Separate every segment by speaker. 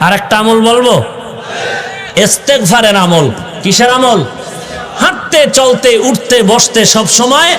Speaker 1: আর একটা আমল বলব? ইস্তেগফারের আমল। কিসের আমল? হাঁটতে চলতে উঠতে বসতে সব সময়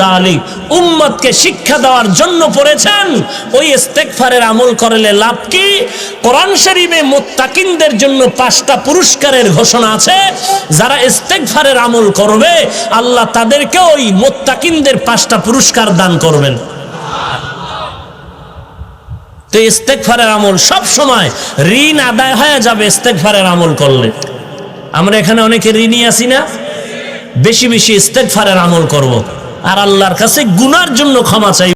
Speaker 1: জালিক উম্মতকে শিক্ষা দেওয়ার জন্য পড়েছেন। ওই ইস্তেগফারের আমল করলে লাভ কি? কোরআন শরীফে মুত্তাকিনদের জন্য পাঁচটা পুরস্কারের ঘোষণা আছে। যারা ইস্তেগফারের আমল করবে, আল্লাহ তাদেরকে ওই মুত্তাকিনদের পাঁচটা পুরস্কার দান করবেন। তো ইস্তেগফারের আমল সব সময় ঋণ আদায় হয়ে যাবে ইস্তেগফারের আমল করলে। আমরা এখানে অনেকে ঋণী আছি না? বেশি বেশি ইস্তেগফারের আমল করব। আর আল্লাহর কাছে গুনার জন্য ক্ষমা চাই